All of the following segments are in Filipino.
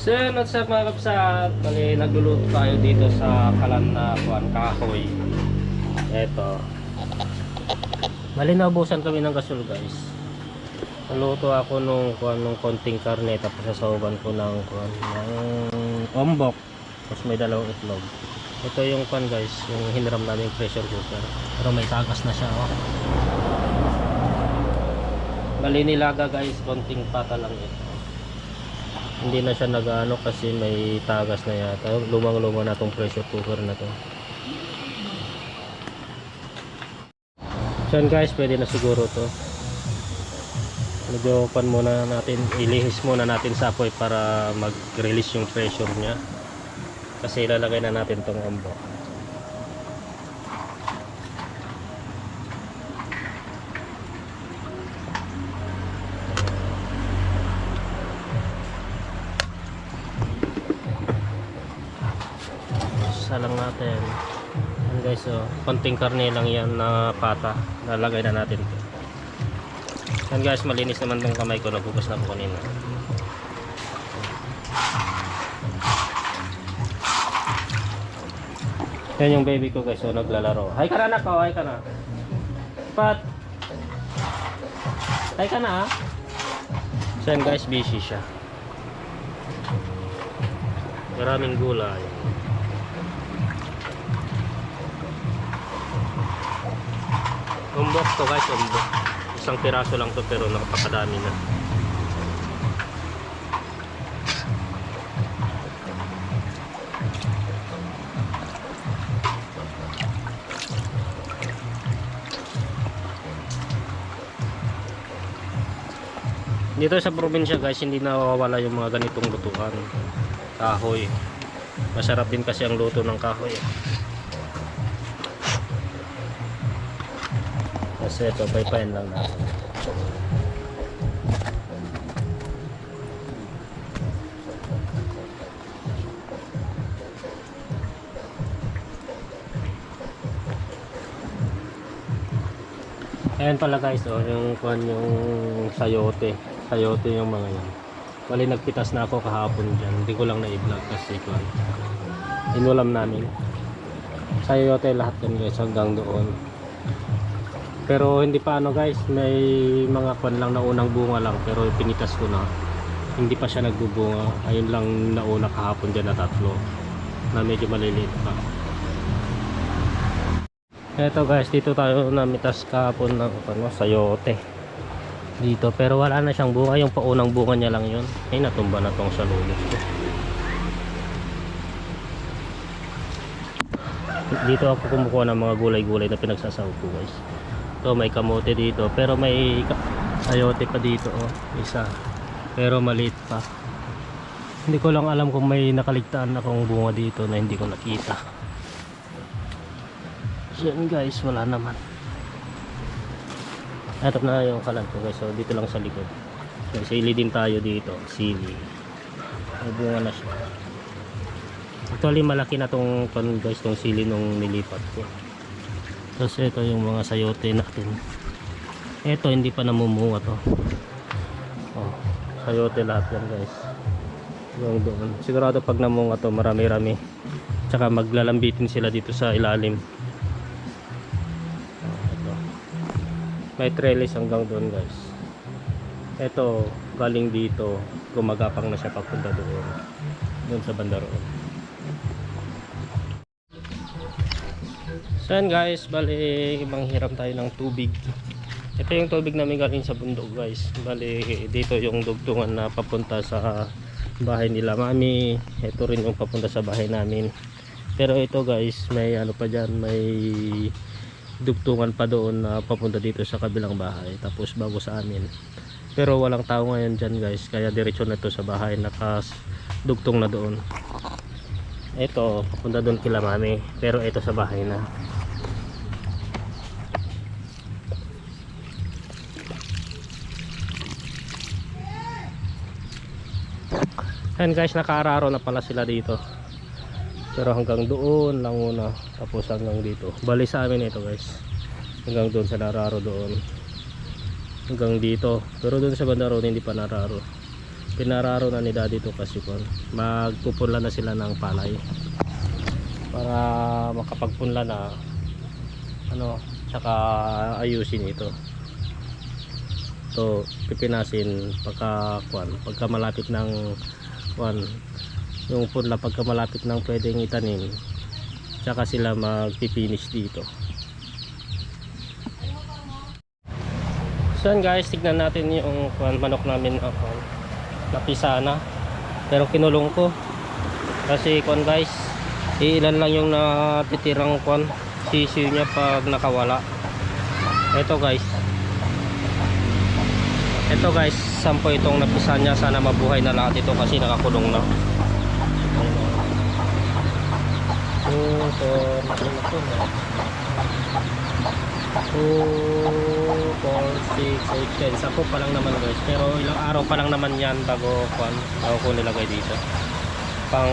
So, yun, what's up mga kapsat? Bali, nagluluto tayo dito sa kalan na kuan kahoy. Eto. Bali, naubusan kami ng gasol guys. Naluto ako nung kuan nung konting karne tapos sasawagan ko ng kuan ng ombok. Tapos may dalawang itlog. Ito yung kuan guys, yung hiniram namin pressure cooker. Pero may tagas na siya oh. Bali nilaga guys, konting pata lang ito hindi na siya nag-ano kasi may tagas na yata. Lumang luma na tong pressure cooker na to. So guys pwede na siguro to. Medyo pan muna natin ilihis muna natin sa apoy para mag release yung pressure nya kasi ilalagay na natin tong ambok isa lang natin. Yan guys oh, konting karne lang yan na pata. Lalagay na natin to yan guys malinis naman tong kamay ko. Nagugas na po kanina. Yan yung baby ko guys oh, naglalaro. Hi ka na anak oh, hi ka na. Pat. Hi ka na ah. Yan guys busy siya. Maraming gulay Umbok to guys, umbok. Isang piraso lang to pero nakapakadami na. Dito sa probinsya guys, hindi nawawala yung mga ganitong lutuan. Kahoy. Masarap din kasi ang luto ng kahoy. eh. Kasi ito, paypayan lang natin. Ayan pala guys, oh, yung yung sayote. Sayote yung mga yan. Bali nagpitas na ako kahapon dyan. Hindi ko lang na-vlog kasi kuan. Inulam namin. Sayote lahat yan guys hanggang doon. Pero hindi pa ano guys, may mga kwan lang na unang bunga lang pero pinitas ko na. Hindi pa siya nagbubunga. Ayun lang nauna kahapon dyan na tatlo na medyo maliliit pa. Eto guys, dito tayo namitas kahapon ng ano, sayote. Dito, pero wala na siyang bunga. Yung paunang bunga niya lang yun. Ay, natumba na tong sa lulos ko. Dito ako kumukuha ng mga gulay-gulay na pinagsasahog ko guys. Ito may kamote dito pero may sayote pa dito oh, isa. Pero maliit pa. Hindi ko lang alam kung may nakaligtaan akong bunga dito na hindi ko nakita. So yun guys, wala naman. Ito na yung kalan ko guys. So dito lang sa likod. So, sili din tayo dito. Sili. May bunga na siya. Actually malaki na tong pan guys tong sili nung nilipat ko. Tapos ito yung mga sayote natin. Ito hindi pa namumunga to. Oh, sayote lahat yan guys. Yung doon. Sigurado pag namunga to marami-rami. Tsaka maglalambitin sila dito sa ilalim. Oh. May trellis hanggang doon guys. Ito galing dito gumagapang na siya papunta doon. Doon sa banda So yan guys, bali manghiram tayo ng tubig. Ito yung tubig namin galing sa bundok guys. Bali dito yung dugtungan na papunta sa bahay nila mami. Ito rin yung papunta sa bahay namin. Pero ito guys, may ano pa dyan, may dugtungan pa doon na papunta dito sa kabilang bahay. Tapos bago sa amin. Pero walang tao ngayon dyan guys. Kaya diretso na to sa bahay. Nakas dugtong na doon. Ito, papunta doon kila mami. Pero ito sa bahay na. Ayan guys, nakaararo na pala sila dito. Pero hanggang doon lang muna. Tapos hanggang dito. Bali sa amin ito guys. Hanggang doon sa nararo doon. Hanggang dito. Pero doon sa banda roon hindi pa nararo. pinararo na ni daddy to kasi kon magpupunla na sila ng palay para makapagpunla na ano tsaka ayusin ito to pipinasin pagka kwan pagka malapit ng kwan yung punla pagka malapit ng pwedeng itanim tsaka sila magpipinish dito. So guys tignan natin yung kwan, manok namin uh, napisa na pero kinulong ko. Kasi kwan guys ilan lang yung natitirang kwan sisiyo niya pag nakawala. Eto guys. Eto guys sampo itong napisa niya. Sana mabuhay na lahat ito kasi nakakulong na. 2, 4, 2, 4, 6, 8, 10 Sako pa lang naman guys. Pero ilang araw pa lang naman yan bago, kwan, bago ko nilagay dito. Pang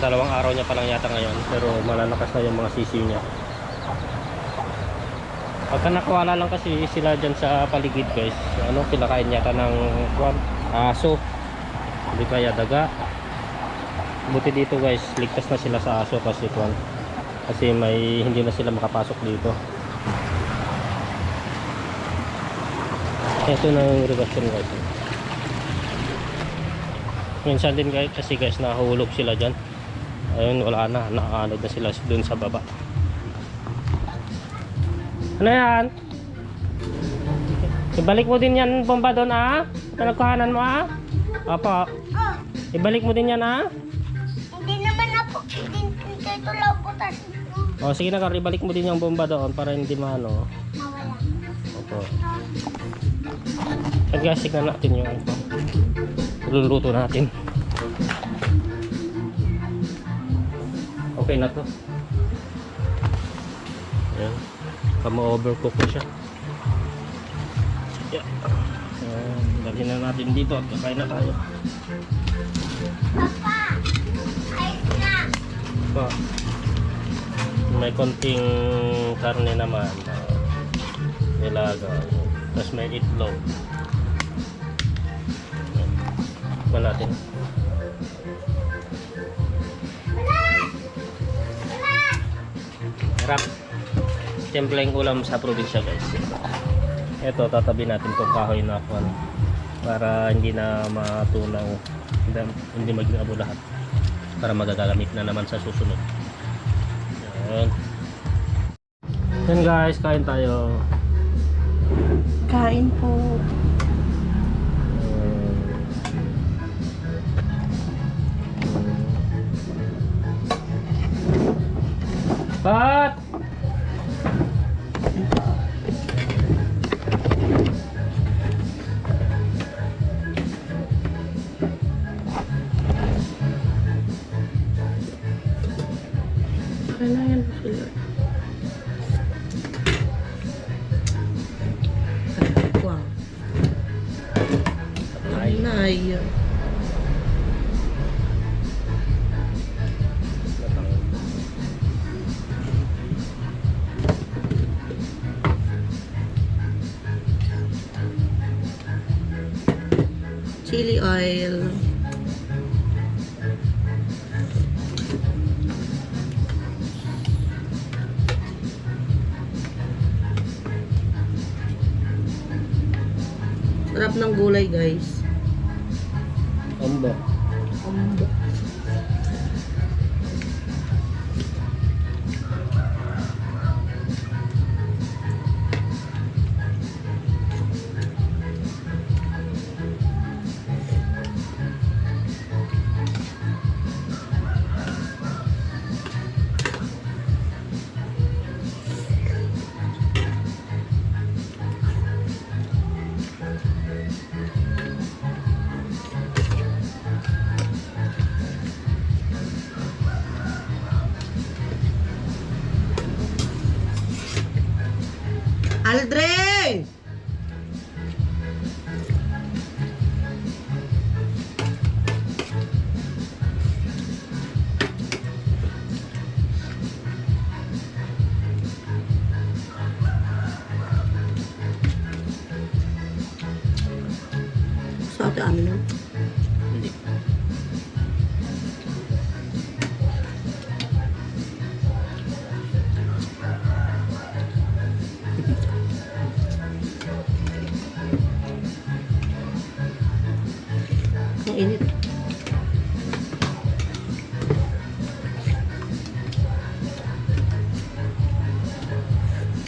dalawang araw niya pa lang yata ngayon pero malalakas na yung mga sisi niya pagka nakawala lang kasi sila dyan sa paligid guys ano kinakain yata ng kwan, aso. Hindi kaya daga. Buti dito guys ligtas na sila sa aso kasi kwan kasi may hindi na sila makapasok dito. Ito na yung regasyon guys. Minsan din guys kasi guys nahulog sila dyan. Ayun wala na nakaanod na sila dun sa baba ano yan ibalik mo din yan bomba doon ah pinagkuhanan mo ah Opo. Ibalik mo din yan ah. Hindi naman ako. Hindi hindi ito labutan. O sige na Kar, ibalik mo din yung bomba doon para hindi maano. Mawala. Opo. At guys, tignan natin yung ano. Luluto natin. Okay na to. Ayan. Kama-overcook na siya. Yeah. Dalhin na natin dito at kakain na tayo. Papa! Ayos na! Pa. May konting karne naman. Nilaga. Tapos may itlog. Ito natin. Harap. Simpleng ulam sa probinsya guys. Ito tatabi natin itong kahoy na kwan para hindi na matunaw hindi, hindi maging abo lahat para magagamit na naman sa susunod. Yan. Yan guys, kain tayo. Kain po. Pat! Ay, Nay. Chili oil. Sarap ng gulay, guys. in there. Aldred